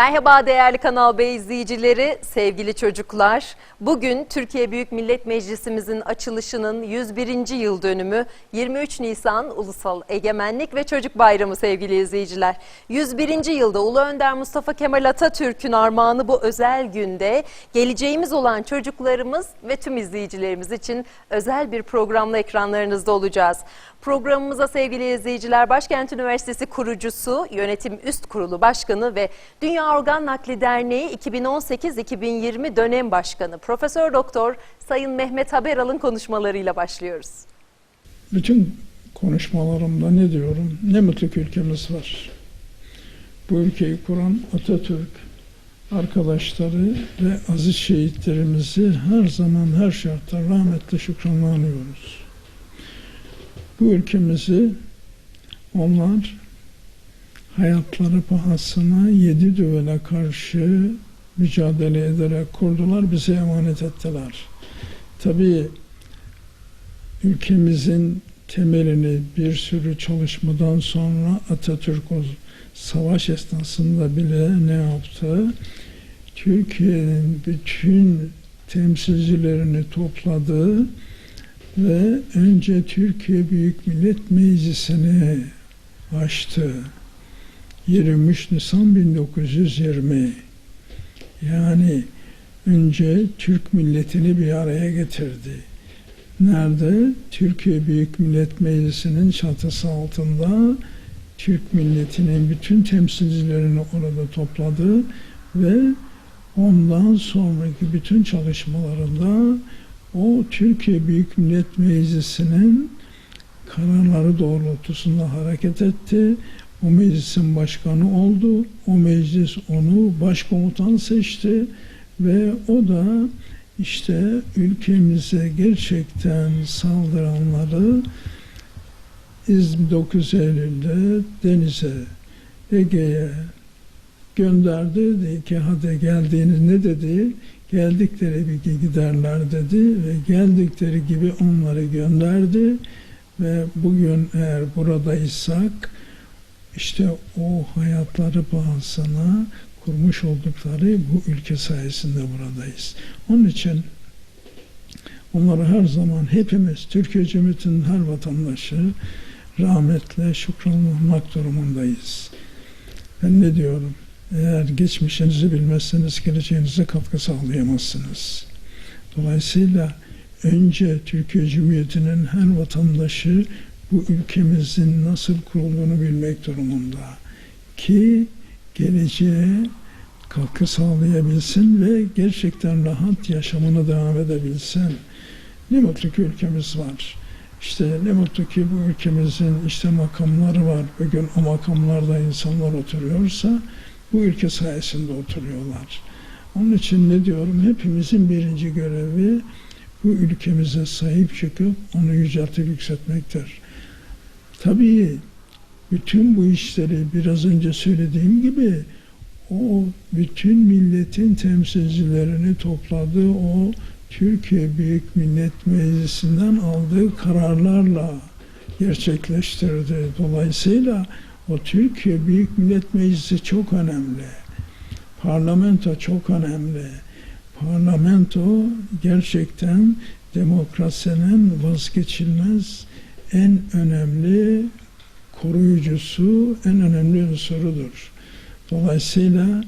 Merhaba değerli Kanal B izleyicileri, sevgili çocuklar. Bugün Türkiye Büyük Millet Meclisimizin açılışının 101. yıl dönümü 23 Nisan Ulusal Egemenlik ve Çocuk Bayramı sevgili izleyiciler. 101. yılda Ulu Önder Mustafa Kemal Atatürk'ün armağanı bu özel günde geleceğimiz olan çocuklarımız ve tüm izleyicilerimiz için özel bir programla ekranlarınızda olacağız. Programımıza sevgili izleyiciler Başkent Üniversitesi kurucusu, Yönetim Üst Kurulu Başkanı ve Dünya Organ Nakli Derneği 2018-2020 dönem başkanı Profesör Doktor Sayın Mehmet Haberal'ın konuşmalarıyla başlıyoruz. Bütün konuşmalarımda ne diyorum? Ne mutlu ki ülkemiz var. Bu ülkeyi kuran Atatürk, arkadaşları ve aziz şehitlerimizi her zaman her şartta rahmetle şükranla anıyoruz. Bu ülkemizi onlar hayatları pahasına yedi düvele karşı mücadele ederek kurdular, bize emanet ettiler. Tabii ülkemizin temelini bir sürü çalışmadan sonra Atatürk o savaş esnasında bile ne yaptı? Türkiye'nin bütün temsilcilerini topladı ve önce Türkiye Büyük Millet Meclisi'ni açtı. 23 Nisan 1920 yani önce Türk milletini bir araya getirdi. Nerede? Türkiye Büyük Millet Meclisi'nin çatısı altında Türk milletinin bütün temsilcilerini orada topladı ve ondan sonraki bütün çalışmalarında o Türkiye Büyük Millet Meclisi'nin kararları doğrultusunda hareket etti. O meclisin başkanı oldu. O meclis onu başkomutan seçti ve o da işte ülkemize gerçekten saldıranları 9 Eylül'de denize, Ege'ye gönderdi. Dedi ki hadi geldiğiniz ne dedi? Geldikleri gibi giderler dedi ve geldikleri gibi onları gönderdi ve bugün eğer buradaysak işte o hayatları pahasına kurmuş oldukları bu ülke sayesinde buradayız. Onun için onları her zaman hepimiz Türkiye Cumhuriyeti'nin her vatandaşı rahmetle şükranlamak durumundayız. Ben ne diyorum? Eğer geçmişinizi bilmezseniz geleceğinize katkı sağlayamazsınız. Dolayısıyla önce Türkiye Cumhuriyeti'nin her vatandaşı bu ülkemizin nasıl kurulduğunu bilmek durumunda. Ki geleceğe katkı sağlayabilsin ve gerçekten rahat yaşamına devam edebilsin. Ne mutlu ki ülkemiz var. İşte ne mutlu ki bu ülkemizin işte makamları var. Bugün o makamlarda insanlar oturuyorsa bu ülke sayesinde oturuyorlar. Onun için ne diyorum? Hepimizin birinci görevi bu ülkemize sahip çıkıp onu yüceltip yükseltmektir. Tabii bütün bu işleri biraz önce söylediğim gibi o bütün milletin temsilcilerini topladığı o Türkiye Büyük Millet Meclisi'nden aldığı kararlarla gerçekleştirdi. Dolayısıyla o Türkiye Büyük Millet Meclisi çok önemli. Parlamento çok önemli. Parlamento gerçekten demokrasinin vazgeçilmez en önemli koruyucusu, en önemli unsurudur. Dolayısıyla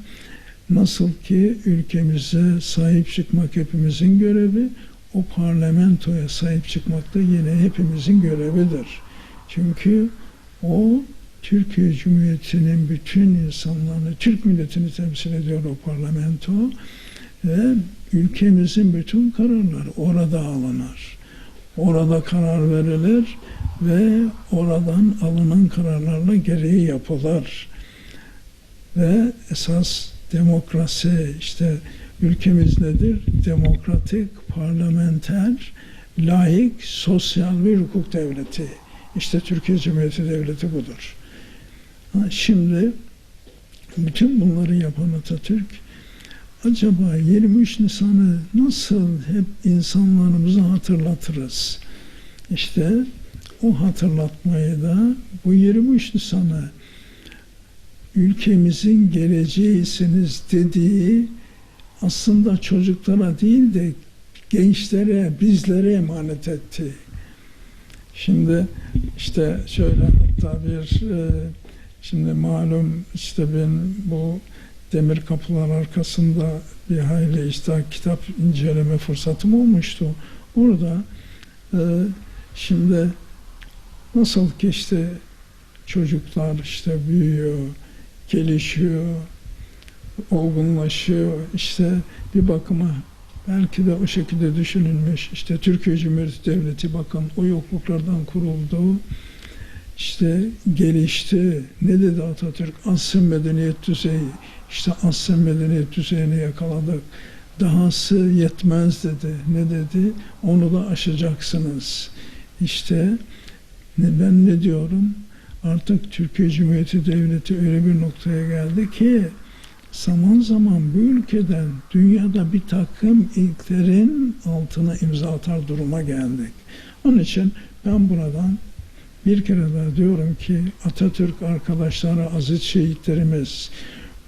nasıl ki ülkemize sahip çıkmak hepimizin görevi, o parlamentoya sahip çıkmak da yine hepimizin görevidir. Çünkü o Türkiye Cumhuriyeti'nin bütün insanlarını, Türk milletini temsil ediyor o parlamento ve ülkemizin bütün kararları orada alınır. Orada karar verilir ve oradan alınan kararlarla gereği yapılır. Ve esas demokrasi işte ülkemiz nedir? Demokratik, parlamenter, layık, sosyal bir hukuk devleti. İşte Türkiye Cumhuriyeti Devleti budur. Şimdi bütün bunları yapan Atatürk acaba 23 Nisan'ı nasıl hep insanlarımıza hatırlatırız? İşte o hatırlatmayı da bu 23 Nisan'ı ülkemizin geleceğisiniz dediği aslında çocuklara değil de gençlere, bizlere emanet etti. Şimdi işte şöyle hatta bir e, şimdi malum işte ben bu demir kapılar arkasında bir hayli işte kitap inceleme fırsatım olmuştu. Orada e, şimdi nasıl ki işte çocuklar işte büyüyor, gelişiyor, olgunlaşıyor. İşte bir bakıma belki de o şekilde düşünülmüş. İşte Türkiye Cumhuriyeti Devleti bakın o yokluklardan kuruldu. İşte gelişti. Ne dedi Atatürk? Asya medeniyet düzeyi. İşte Asya medeniyet düzeyini yakaladık. Dahası yetmez dedi. Ne dedi? Onu da aşacaksınız. İşte ben ne diyorum? Artık Türkiye Cumhuriyeti Devleti öyle bir noktaya geldi ki zaman zaman bu ülkeden dünyada bir takım ilklerin altına imza atar duruma geldik. Onun için ben buradan bir kere daha diyorum ki Atatürk arkadaşları, aziz şehitlerimiz,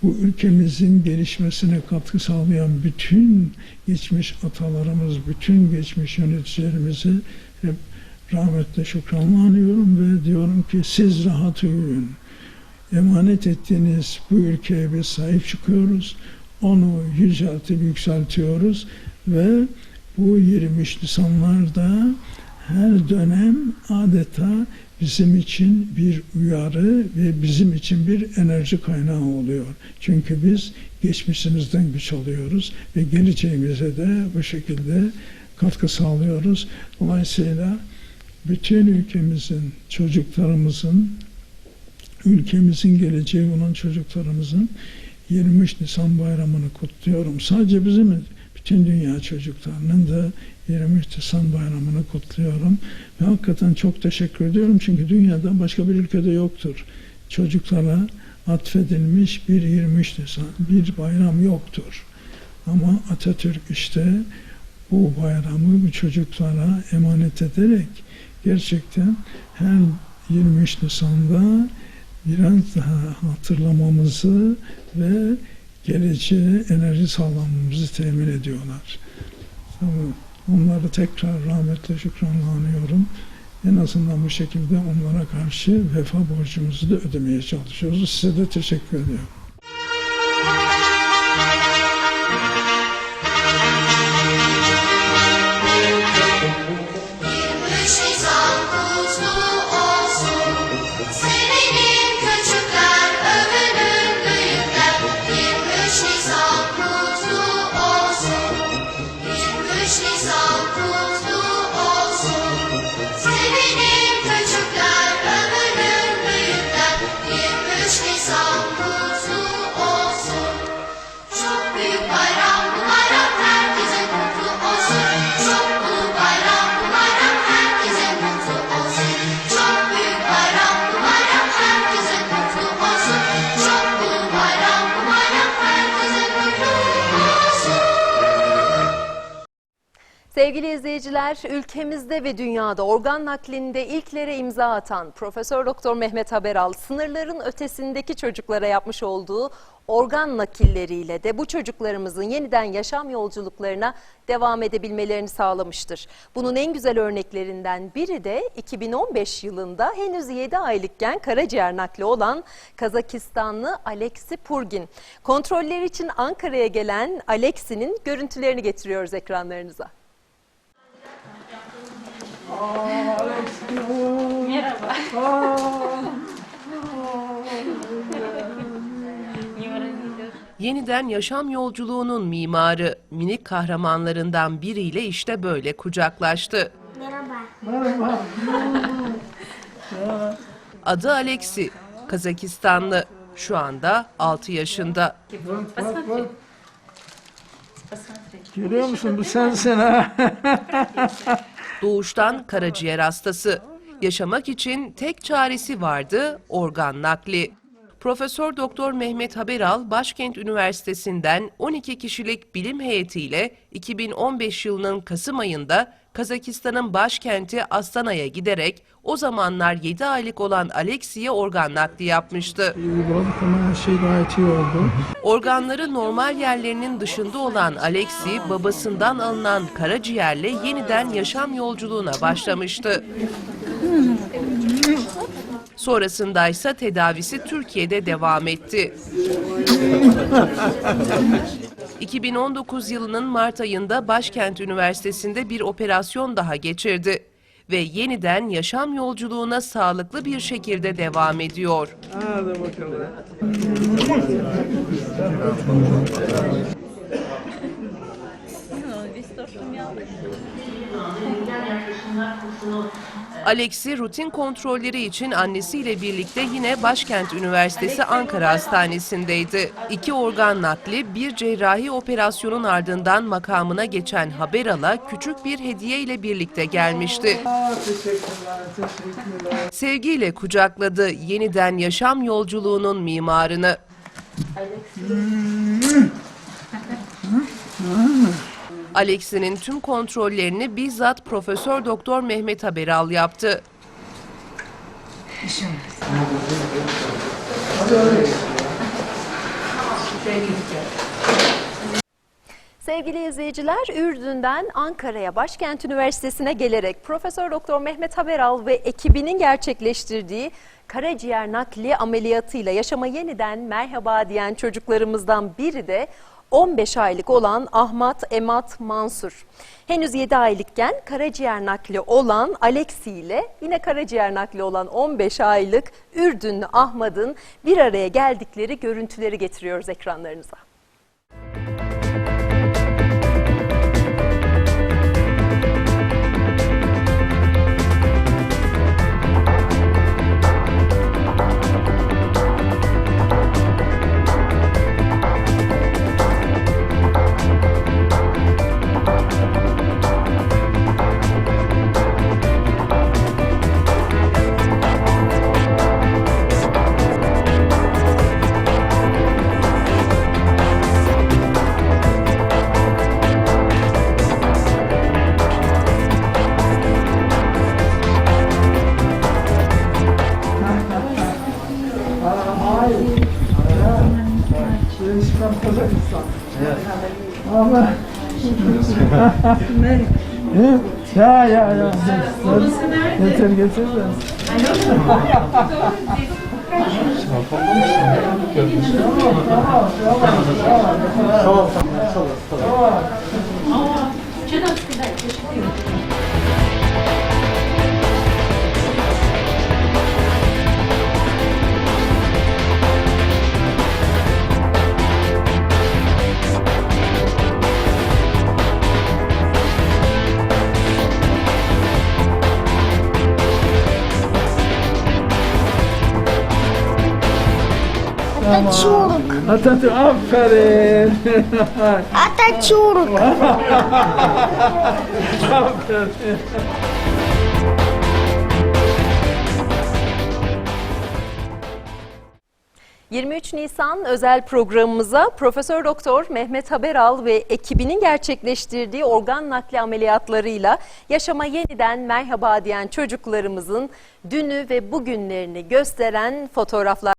bu ülkemizin gelişmesine katkı sağlayan bütün geçmiş atalarımız, bütün geçmiş yöneticilerimizi hep rahmetle şükranla anıyorum ve diyorum ki siz rahat uyuyun. Emanet ettiğiniz bu ülkeye biz sahip çıkıyoruz. Onu yüceltip yükseltiyoruz ve bu 23 Nisanlarda her dönem adeta bizim için bir uyarı ve bizim için bir enerji kaynağı oluyor. Çünkü biz geçmişimizden güç alıyoruz ve geleceğimize de bu şekilde katkı sağlıyoruz. Dolayısıyla bütün ülkemizin, çocuklarımızın, ülkemizin geleceği olan çocuklarımızın 23 Nisan bayramını kutluyorum. Sadece bizim bütün dünya çocuklarının da 23 Nisan bayramını kutluyorum. Ve hakikaten çok teşekkür ediyorum çünkü dünyada başka bir ülkede yoktur. Çocuklara atfedilmiş bir 23 Nisan, bir bayram yoktur. Ama Atatürk işte bu bayramı bu çocuklara emanet ederek gerçekten her 23 Nisan'da biraz daha hatırlamamızı ve geleceğe enerji sağlamamızı temin ediyorlar. Onları tekrar rahmetle şükranla anıyorum. En azından bu şekilde onlara karşı vefa borcumuzu da ödemeye çalışıyoruz. Size de teşekkür ediyorum. Sevgili izleyiciler, ülkemizde ve dünyada organ naklinde ilklere imza atan Profesör Doktor Mehmet Haberal sınırların ötesindeki çocuklara yapmış olduğu organ nakilleriyle de bu çocuklarımızın yeniden yaşam yolculuklarına devam edebilmelerini sağlamıştır. Bunun en güzel örneklerinden biri de 2015 yılında henüz 7 aylıkken karaciğer nakli olan Kazakistanlı Alexi Purgin. Kontroller için Ankara'ya gelen Alexi'nin görüntülerini getiriyoruz ekranlarınıza. Yeniden yaşam yolculuğunun mimarı, minik kahramanlarından biriyle işte böyle kucaklaştı. Adı Alexi, Kazakistanlı. Şu anda 6 yaşında. Görüyor musun bu sensin ha? Doğuştan karaciğer hastası. Yaşamak için tek çaresi vardı organ nakli. Profesör Doktor Mehmet Haberal Başkent Üniversitesi'nden 12 kişilik bilim heyetiyle 2015 yılının Kasım ayında Kazakistan'ın başkenti Astana'ya giderek o zamanlar 7 aylık olan Alexi'ye organ nakli yapmıştı. Ama her şey gayet iyi oldu. Organları normal yerlerinin dışında olan Alexi, babasından alınan karaciğerle yeniden yaşam yolculuğuna başlamıştı. Sonrasında ise tedavisi Türkiye'de devam etti. 2019 yılının Mart ayında Başkent Üniversitesi'nde bir operasyon daha geçirdi ve yeniden yaşam yolculuğuna sağlıklı bir şekilde devam ediyor. Alex'i rutin kontrolleri için annesiyle birlikte yine Başkent Üniversitesi Ankara Hastanesi'ndeydi. İki organ nakli, bir cerrahi operasyonun ardından makamına geçen Haberal'a küçük bir hediye ile birlikte gelmişti. Sevgiyle kucakladı yeniden yaşam yolculuğunun mimarını. Alex'in tüm kontrollerini bizzat Profesör Doktor Mehmet Haberal yaptı. Sevgili izleyiciler, Ürdün'den Ankara'ya Başkent Üniversitesi'ne gelerek Profesör Doktor Mehmet Haberal ve ekibinin gerçekleştirdiği karaciğer nakli ameliyatıyla yaşama yeniden merhaba diyen çocuklarımızdan biri de 15 aylık olan Ahmet Emat Mansur. Henüz 7 aylıkken karaciğer nakli olan Alexi ile yine karaciğer nakli olan 15 aylık Ürdünlü Ahmet'in bir araya geldikleri görüntüleri getiriyoruz ekranlarınıza. Ya Getir getir de. Atatürk. Atatürk aferin. Atatürk. aferin. ...23 Nisan özel programımıza Profesör Doktor Mehmet Haberal ve ekibinin gerçekleştirdiği organ nakli ameliyatlarıyla yaşama yeniden merhaba diyen çocuklarımızın dünü ve bugünlerini gösteren fotoğraflar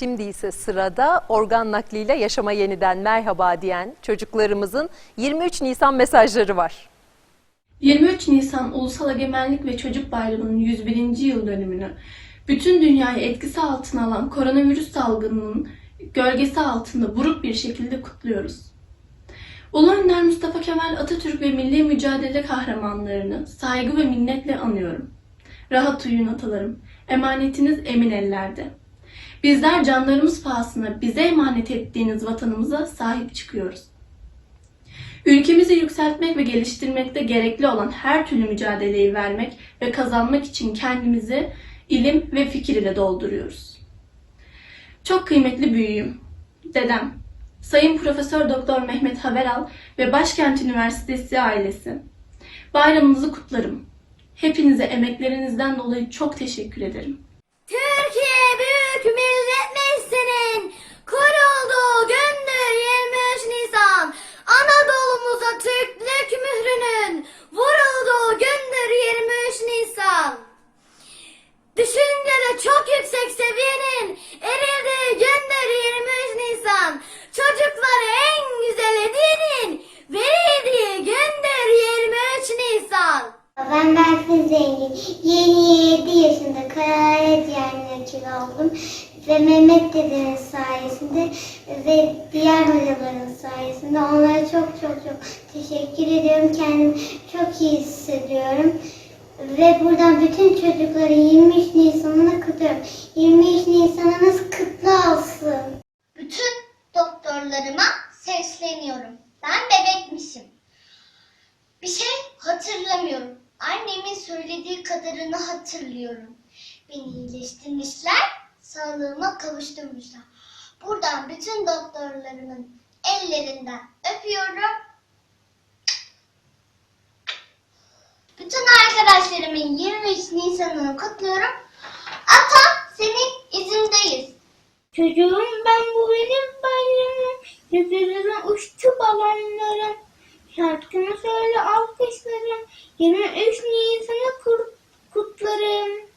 Şimdi ise sırada organ nakliyle yaşama yeniden merhaba diyen çocuklarımızın 23 Nisan mesajları var. 23 Nisan Ulusal Egemenlik ve Çocuk Bayramı'nın 101. yıl dönümünü bütün dünyayı etkisi altına alan koronavirüs salgınının gölgesi altında buruk bir şekilde kutluyoruz. Ulu Önder Mustafa Kemal Atatürk ve milli mücadele kahramanlarını saygı ve minnetle anıyorum. Rahat uyuyun atalarım. Emanetiniz emin ellerde. Bizler canlarımız pahasına bize emanet ettiğiniz vatanımıza sahip çıkıyoruz. Ülkemizi yükseltmek ve geliştirmekte gerekli olan her türlü mücadeleyi vermek ve kazanmak için kendimizi ilim ve fikir ile dolduruyoruz. Çok kıymetli büyüğüm, dedem, Sayın Profesör Doktor Mehmet Haberal ve Başkent Üniversitesi ailesi. Bayramınızı kutlarım. Hepinize emeklerinizden dolayı çok teşekkür ederim. Türkiye Büyük Millet Meclisi'nin kurulduğu gündür 23 Nisan. Anadolu'muza Türklük mührünün vurulduğu gündür 23 Nisan. Düşüncede çok yüksek seviyenin erildiği gündür 23 Nisan. Çocuklara en güzel hediyenin verildiği gündür 23 Nisan. Ben Berfin Zengin. Yeni 7 yaşında Kararet yerine akil oldum. Ve Mehmet dedenin sayesinde ve diğer hocaların sayesinde onlara çok çok çok teşekkür ediyorum. Kendimi çok iyi hissediyorum. Ve buradan bütün çocukların 23 Nisan'ını kutluyorum. 23 Nisan'ınız kutlu olsun. Bütün doktorlarıma sesleniyorum. Ben bebekmişim. Bir şey hatırlamıyorum. Annemin söylediği kadarını hatırlıyorum. Beni iyileştirmişler, sağlığıma kavuşturmuşlar. Buradan bütün doktorlarımın ellerinden öpüyorum. Bütün arkadaşlarımın 23 Nisan'ını kutluyorum. Ata senin izindeyiz. Çocuğum ben bu benim bayramım. Yüzlerine uçtu balonlarım. Şarkımı söyle alkışlarım. 23 Nisan'ı kur- kutlarım.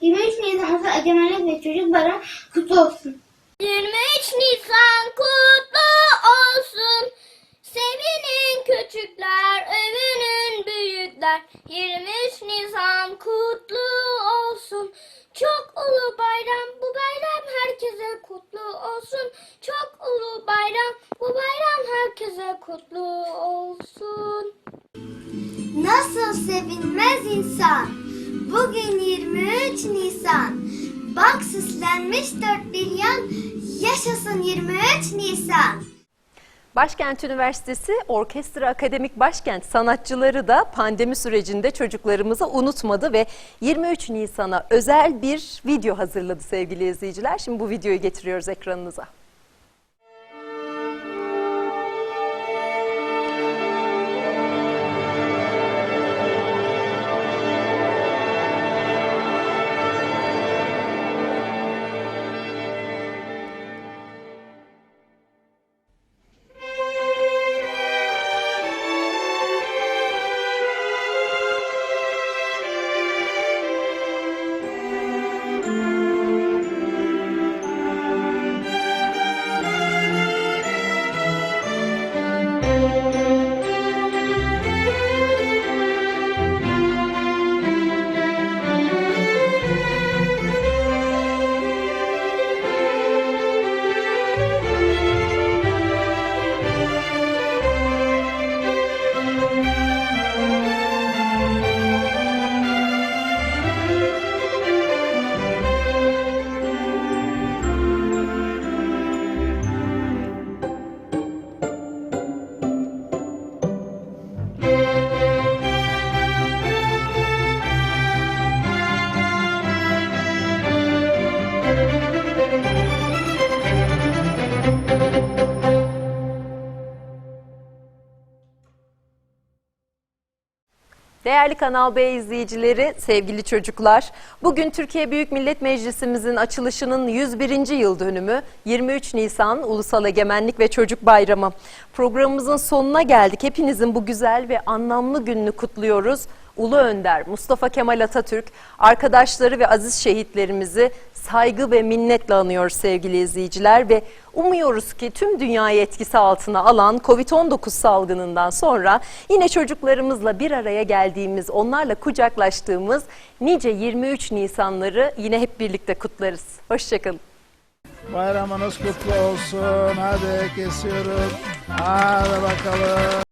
23 Nisan Ulusal Egemenlik ve Çocuk Bayramı kutlu olsun. 23 Nisan kutlu olsun. Sevinin küçükler, övünün büyükler. 23 Nisan kutlu olsun. Çok ulu bayram, bu bayram herkese kutlu olsun. Çok ulu bayram, bu bayram herkese kutlu olsun. Nasıl sevinmez insan? Bugün 23 Nisan. Bak süslenmiş dört bir yan. Yaşasın 23 Nisan. Başkent Üniversitesi Orkestra Akademik Başkent sanatçıları da pandemi sürecinde çocuklarımızı unutmadı ve 23 Nisan'a özel bir video hazırladı sevgili izleyiciler. Şimdi bu videoyu getiriyoruz ekranınıza. Değerli Kanal B izleyicileri, sevgili çocuklar, bugün Türkiye Büyük Millet Meclisimizin açılışının 101. yıl dönümü 23 Nisan Ulusal Egemenlik ve Çocuk Bayramı. Programımızın sonuna geldik. Hepinizin bu güzel ve anlamlı gününü kutluyoruz. Ulu Önder Mustafa Kemal Atatürk, arkadaşları ve aziz şehitlerimizi saygı ve minnetle anıyoruz sevgili izleyiciler ve umuyoruz ki tüm dünyayı etkisi altına alan Covid-19 salgınından sonra yine çocuklarımızla bir araya geldiğimiz, onlarla kucaklaştığımız nice 23 Nisanları yine hep birlikte kutlarız. Hoşçakalın. Bayramınız kutlu olsun. Hadi kesiyoruz. Hadi bakalım.